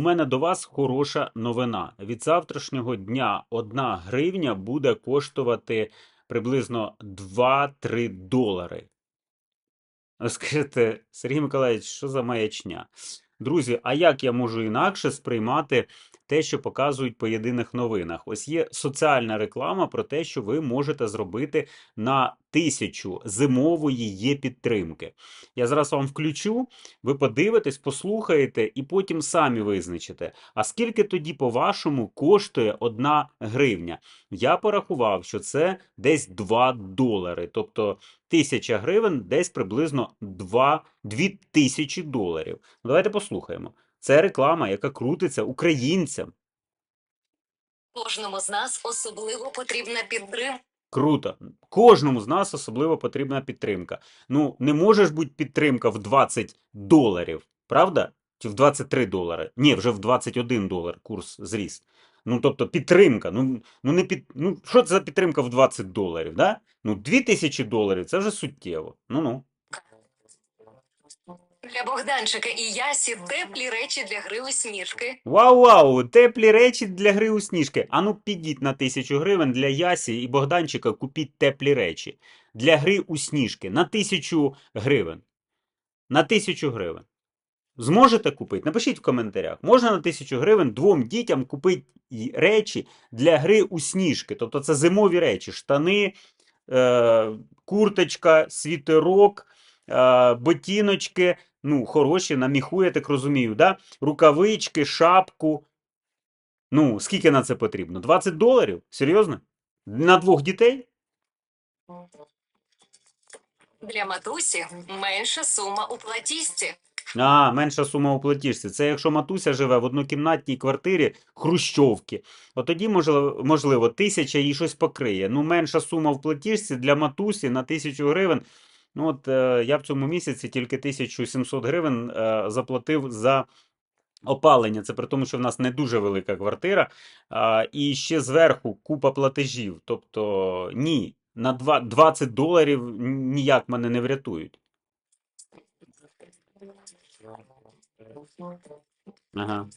у мене до вас хороша новина. Від завтрашнього дня одна гривня буде коштувати приблизно 2-3 долари. Скажете, Сергій Миколаївич, що за маячня? Друзі, а як я можу інакше сприймати те, що показують по єдиних новинах? Ось є соціальна реклама про те, що ви можете зробити на тисячу зимової є підтримки. Я зараз вам включу, ви подивитесь, послухаєте і потім самі визначите. А скільки тоді, по-вашому, коштує одна гривня? Я порахував, що це десь 2 долари. Тобто тисяча гривень десь приблизно 2, 2 тисячі доларів. Давайте послухаємо. Це реклама, яка крутиться українцям. Кожному з нас особливо потрібна підтримка. Круто. Кожному з нас особливо потрібна підтримка. Ну, не може ж бути підтримка в 20 доларів, правда? Чи в 23 долари? Ні, вже в 21 долар курс зріс. Ну, тобто підтримка. Ну, ну, не під... ну що це за підтримка в 20 доларів, да? Ну, 2000 доларів це вже суттєво. Ну-ну. Для Богданчика і Ясі теплі речі для гри у сніжки. Вау-вау! Теплі речі для гри у сніжки. Ану, підіть на тисячу гривень для Ясі і Богданчика купіть теплі речі. Для гри у сніжки на тисячу гривень. На тисячу гривень. Зможете купити? Напишіть в коментарях. Можна на тисячу гривень двом дітям купити речі для гри у сніжки. Тобто це зимові речі: штани, е, курточка, світерок, е, ботиночки. Ну, хороші, на міху, я так розумію, да? рукавички, шапку. Ну, скільки на це потрібно? 20 доларів? Серйозно? На двох дітей? Для матусі менша сума у платіжці. А, менша сума у платіжці. Це якщо матуся живе в однокімнатній квартирі хрущовки. От тоді, можливо, можливо, тисяча їй щось покриє. Ну, менша сума в платіжці для матусі на тисячу гривень. Ну, от е, я в цьому місяці тільки 1700 гривень е, заплатив за опалення. Це при тому, що в нас не дуже велика квартира. А, і ще зверху купа платежів. Тобто, ні, на два- 20 доларів ніяк мене не врятують. Ага.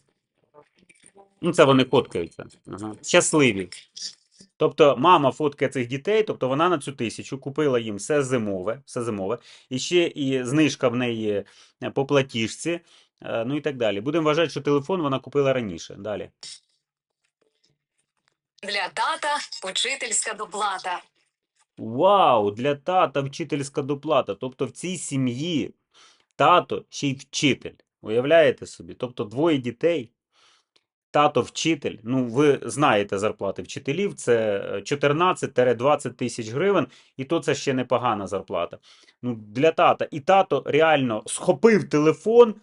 Ну, це вони фоткаються. Ага. Щасливі. Тобто мама фоткає цих дітей, тобто вона на цю тисячу купила їм все зимове, все зимове, і ще і знижка в неї е, по платіжці, е, ну і так далі. Будемо вважати, що телефон вона купила раніше. Далі. Для тата учительська доплата. Вау! Для тата вчительська доплата. Тобто в цій сім'ї тато ще й вчитель. Уявляєте собі? Тобто двоє дітей, тато вчитель. Ну, ви знаєте зарплати вчителів, це е, 14-20 тисяч гривень, і то це ще непогана зарплата. Ну, для тата. І тато реально схопив телефон,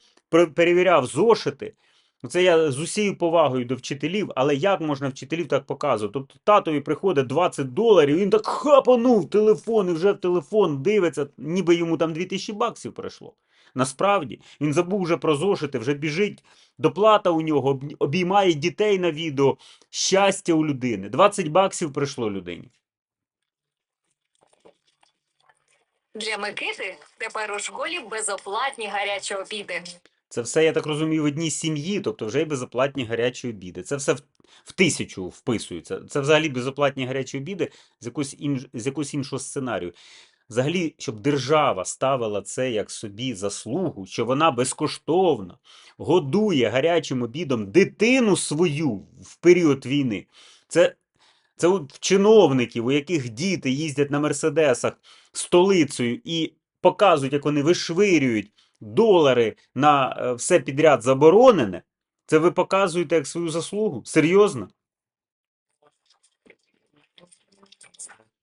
перевіряв зошити. Ну, Це я з усією повагою до вчителів, але як можна вчителів так показувати? Тобто татові приходить 20 доларів, він так хапанув телефон і вже в телефон дивиться, ніби йому там 2000 баксів прийшло. Насправді він забув вже про зошити, вже біжить доплата у нього, об- обіймає дітей на відео, щастя у людини. 20 баксів прийшло людині. Для Микити тепер у школі безоплатні гарячі обіди. Це все, я так розумію, в одній сім'ї, тобто вже й безоплатні гарячі обіди. Це все в, в тисячу вписується. Це взагалі безоплатні гарячі обіди з якогось, з якогось іншого сценарію. Взагалі, щоб держава ставила це як собі заслугу, що вона безкоштовно годує гарячим обідом дитину свою в період війни. Це, це в чиновників, у яких діти їздять на мерседесах столицею і показують, як вони вишвирюють долари на е, все підряд заборонене, це ви показуєте як свою заслугу? Серйозно?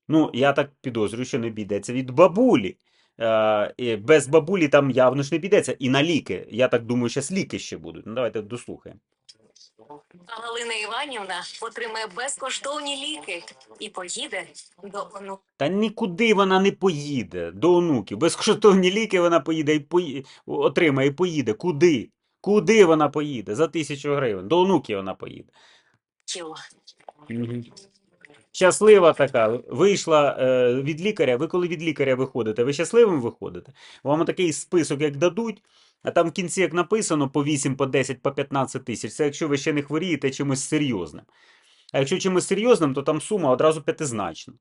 Ну, я так підозрюю, що не обійдеться від бабулі. Е, без бабулі там явно ж не підеться. І на ліки. Я так думаю, зараз ліки ще будуть. Ну, давайте дослухаємо. Галина Іванівна отримає безкоштовні ліки і поїде до онука. Та нікуди вона не поїде до онуків. Безкоштовні ліки вона поїде і пої... отримає і поїде. Куди? Куди вона поїде? За тисячу гривень. До онуків вона поїде. Мгм. Щаслива така, вийшла е, від лікаря. Ви коли від лікаря виходите, ви щасливим виходите? Вам такий список, як дадуть, А там в кінці, як написано, по 8, по 10, по 15 тисяч, це якщо ви ще не хворієте чимось серйозним. А якщо чимось серйозним, то там сума одразу п'ятизначна.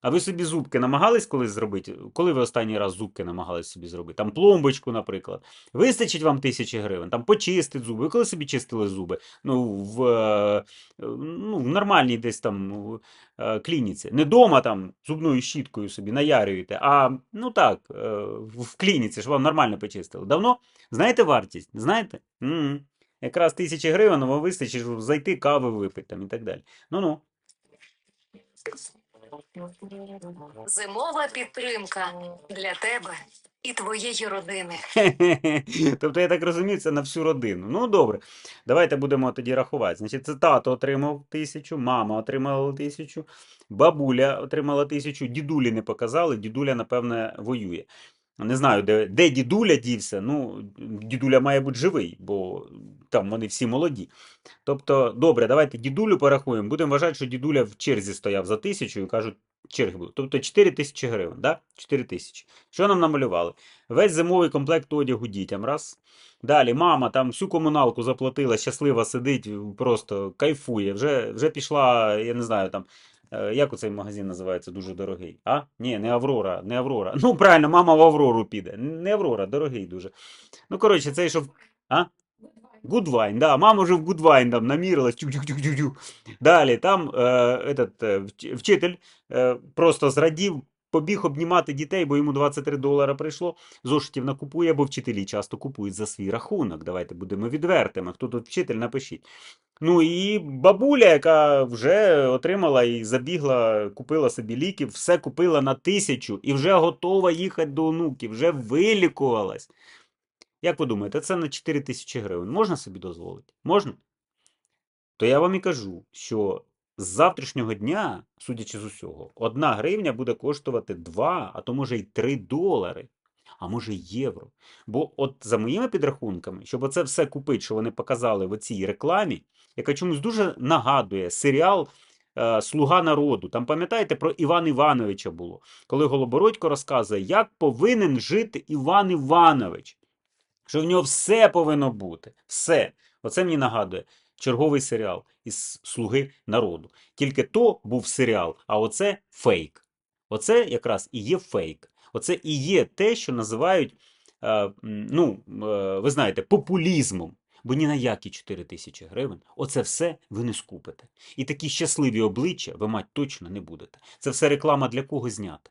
А ви собі зубки намагались колись зробити? Коли ви останній раз зубки намагались собі зробити? Там пломбочку, наприклад. Вистачить вам тисячі гривень, там почистить зуби. Ви коли собі чистили зуби? Ну, в, е, ну, в нормальній десь там е, клініці. Не дома там зубною щіткою собі наярюєте, а ну так, е, в клініці, ж вам нормально почистили. Давно? Знаєте вартість? Знаєте? м Якраз тисячі гривень вам вистачить щоб зайти кави випити там і так далі. Ну-ну. Зимова підтримка для тебе і твоєї родини. Тобто, я так розумію, це на всю родину. Ну, добре. Давайте будемо тоді рахувати. Значить, це тато отримав тисячу, мама отримала тисячу, бабуля отримала тисячу, дідулі не показали, дідуля, напевне, воює. Не знаю, де, де дідуля дівся. Ну, дідуля має бути живий, бо там вони всі молоді. Тобто, добре, давайте дідулю порахуємо. Будемо вважати, що дідуля в черзі стояв за тисячу і кажуть, черги будуть. Тобто 4 тисячі гривень, да? 4 тисячі. Що нам намалювали? Весь зимовий комплект одягу дітям. Раз. Далі, мама там всю комуналку заплатила, щаслива сидить, просто кайфує. Вже, вже пішла, я не знаю, там. Е, Як оцей магазин називається дуже дорогий? А? Ні, не Аврора, не Аврора. Ну, правильно, мама в Аврору піде. Не Аврора, дорогий дуже. Ну, коротше, цей, що. А? Гудвайн, да, мама вже в Гудвайн там намірилась. Далі там е, этот, е, вчитель е, просто зрадів, побіг обнімати дітей, бо йому 23 долара прийшло. Зошитів накупує, бо вчителі часто купують за свій рахунок. Давайте будемо відвертими. Хто тут вчитель, напишіть. Ну і бабуля, яка вже отримала і забігла, купила собі ліків, все купила на тисячу і вже готова їхати до онуків, вже вилікувалась. Як ви думаєте, це на 4 тисячі гривень можна собі дозволити? Можна? То я вам і кажу, що з завтрашнього дня, судячи з усього, одна гривня буде коштувати 2, а то може й 3 долари, а може й євро. Бо от за моїми підрахунками, щоб оце все купити, що вони показали в цій рекламі, яка чомусь дуже нагадує серіал е, Слуга народу. Там пам'ятаєте про Івана Івановича було, коли Голобородько розказує, як повинен жити Іван Іванович що в нього все повинно бути. Все. Оце мені нагадує черговий серіал із Слуги народу. Тільки то був серіал, а оце фейк. Оце якраз і є фейк. Оце і є те, що називають, е, ну, е, ви знаєте, популізмом. Бо ні на які 4 тисячі гривень, оце все ви не скупите. І такі щасливі обличчя ви мати точно не будете. Це все реклама для кого знята?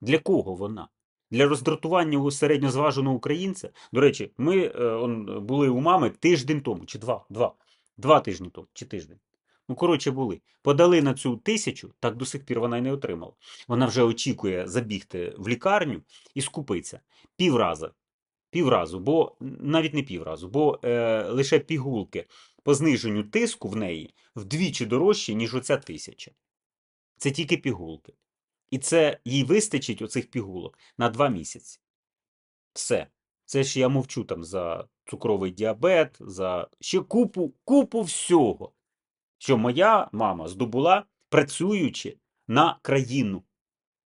Для кого вона? Для роздратування у середньозваженого українця. До речі, ми е, он, були у мами тиждень тому, чи два, два, два тижні тому, чи тиждень. Ну, коротше, були. Подали на цю тисячу, так до сих пір вона й не отримала. Вона вже очікує забігти в лікарню і скупиться півраза. Півразу, бо навіть не півразу, бо е, лише пігулки по зниженню тиску в неї вдвічі дорожчі, ніж оця тисяча. Це тільки пігулки. І це їй вистачить оцих пігулок на два місяці. Все. Це ж я мовчу там за цукровий діабет, за ще купу, купу всього, що моя мама здобула, працюючи на країну.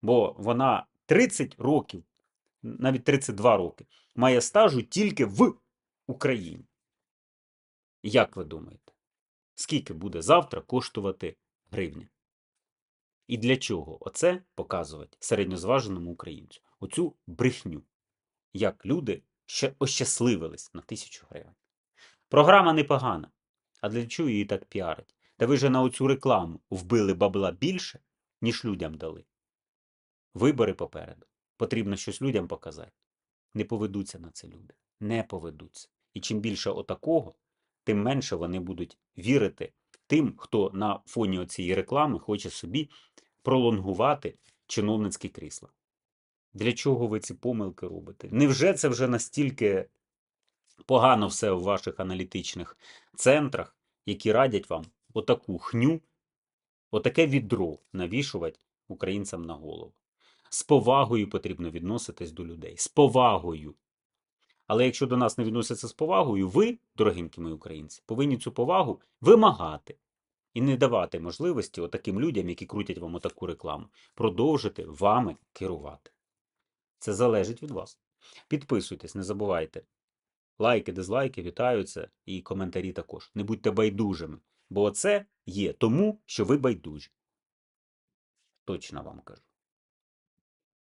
Бо вона 30 років, навіть 32 роки, має стажу тільки в Україні. Як ви думаєте, скільки буде завтра коштувати гривня? І для чого оце показувати середньозваженому українцю? Оцю брехню, як люди ще ощасливились на тисячу гривень. Програма непогана, а для чого її так піарить? Та ви же на оцю рекламу вбили бабла більше, ніж людям дали. Вибори попереду. Потрібно щось людям показати. Не поведуться на це люди. Не поведуться. І чим більше отакого, тим менше вони будуть вірити тим, хто на фоні цієї реклами хоче собі пролонгувати чиновницькі крісла. Для чого ви ці помилки робите? Невже це вже настільки погано все в ваших аналітичних центрах, які радять вам отаку хню, отаке відро навішувати українцям на голову? З повагою потрібно відноситись до людей. З повагою. Але якщо до нас не відносяться з повагою, ви, дорогенькі мої українці, повинні цю повагу вимагати і не давати можливості отаким людям, які крутять вам отаку рекламу, продовжити вами керувати. Це залежить від вас. Підписуйтесь, не забувайте. Лайки, дизлайки вітаються і коментарі також. Не будьте байдужими, бо це є тому, що ви байдужі. Точно вам кажу.